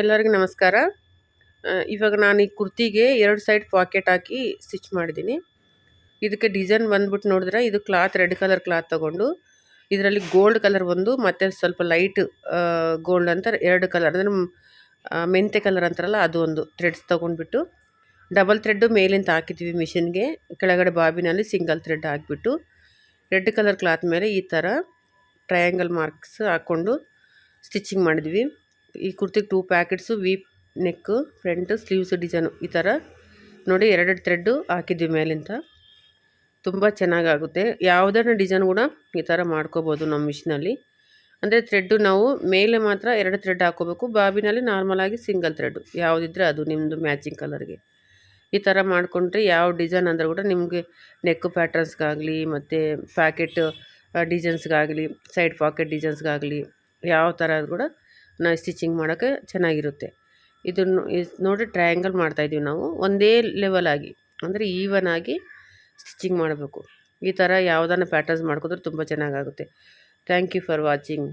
ಎಲ್ಲರಿಗೂ ನಮಸ್ಕಾರ. ಇವಾಗ ನಾನು ಈ ಕುರ್ತಿಗೆ ಎರಡು ಸೈಡ್ ಪಾಕೆಟ್ ಹಾಕಿ ಸ್ಟಿಚ್ ಮಾಡಿದ್ದೀನಿ. ಇದಕ್ಕೆ ಡಿಸೈನ್ ಬಂದ್ಬಿಟ್ಟು ನೋಡಿದ್ರೆ ಇದು ಕ್ಲಾತ್, ರೆಡ್ ಕಲರ್ ಕ್ಲಾತ್ ತಗೊಂಡು, ಇದರಲ್ಲಿ ಗೋಲ್ಡ್ ಕಲರ್ ಒಂದು, ಮತ್ತು ಸ್ವಲ್ಪ ಲೈಟ್ ಗೋಲ್ಡ್ ಅಂತ ಎರಡು ಕಲರ್, ಅಂದರೆ ಮೆಂತೆ ಕಲರ್ ಅಂತಾರಲ್ಲ ಅದು ಒಂದು ಥ್ರೆಡ್ಸ್ ತೊಗೊಂಡ್ಬಿಟ್ಟು, ಡಬಲ್ ಥ್ರೆಡ್ಡು ಮೇಲಿಂದ ಹಾಕಿದ್ವಿ ಮಿಷಿನ್ಗೆ, ಕೆಳಗಡೆ ಬಾಬಿನಲ್ಲಿ ಸಿಂಗಲ್ ಥ್ರೆಡ್ ಹಾಕಿಬಿಟ್ಟು, ರೆಡ್ ಕಲರ್ ಕ್ಲಾತ್ ಮೇಲೆ ಈ ಥರ ಟ್ರಯಾಂಗಲ್ ಮಾರ್ಕ್ಸ್ ಹಾಕ್ಕೊಂಡು ಸ್ಟಿಚಿಂಗ್ ಮಾಡಿದ್ವಿ. ಈ ಕುರ್ತಿಗೆ two packets V neck front sleeves design ಈ ಥರ ನೋಡಿ ಎರಡೆರಡು ಥ್ರೆಡ್ಡು ಹಾಕಿದ್ವಿ ಮೇಲಿಂದ. ತುಂಬ ಚೆನ್ನಾಗಾಗುತ್ತೆ ಯಾವುದನ್ನು ಡಿಸೈನ್ ಕೂಡ ಈ ಥರ ಮಾಡ್ಕೋಬೋದು ನಮ್ಮ ಮಿಷಿನಲ್ಲಿ ಅಂದರೆ ಥ್ರೆಡ್ಡು ನಾವು ಮೇಲೆ ಮಾತ್ರ ಎರಡು ಥ್ರೆಡ್ ಹಾಕೋಬೇಕು. ಬಾಬಿನಲ್ಲಿ ನಾರ್ಮಲಾಗಿ ಸಿಂಗಲ್ ಥ್ರೆಡ್ಡು ಯಾವುದಿದ್ರೆ ಅದು ನಿಮ್ಮದು ಮ್ಯಾಚಿಂಗ್ ಕಲರ್ಗೆ ಈ ಥರ ಮಾಡಿಕೊಂಡ್ರೆ ಯಾವ ಡಿಸೈನ್ ಅಂದರೆ ಕೂಡ ನಿಮಗೆ ನೆಕ್ ಪ್ಯಾಟ್ರನ್ಸ್ಗಾಗಲಿ ಮತ್ತು ಪ್ಯಾಕೆಟ್ ಡಿಸೈನ್ಸ್ಗಾಗಲಿ ಸೈಡ್ ಪಾಕೆಟ್ ಡಿಸೈನ್ಸ್ಗಾಗಲಿ ಯಾವ ಥರ ಕೂಡ ನಾವು ಸ್ಟಿಚಿಂಗ್ ಮಾಡೋಕ್ಕೆ ಚೆನ್ನಾಗಿರುತ್ತೆ. ಇದನ್ನು ನೋಡಿ ಟ್ರಯಾಂಗಲ್ ಮಾಡ್ತಾಯಿದ್ದೀವಿ ನಾವು. ಒಂದೇ ಲೆವೆಲ್ ಆಗಿ, ಅಂದರೆ ಈವನ್ ಆಗಿ ಸ್ಟಿಚಿಂಗ್ ಮಾಡಬೇಕು. ಈ ಥರ ಯಾವುದನ್ನ ಪ್ಯಾಟರ್ನ್ಸ್ ಮಾಡ್ಕೊಂಡ್ರೆ ತುಂಬ ಚೆನ್ನಾಗಾಗುತ್ತೆ. Thank you for watching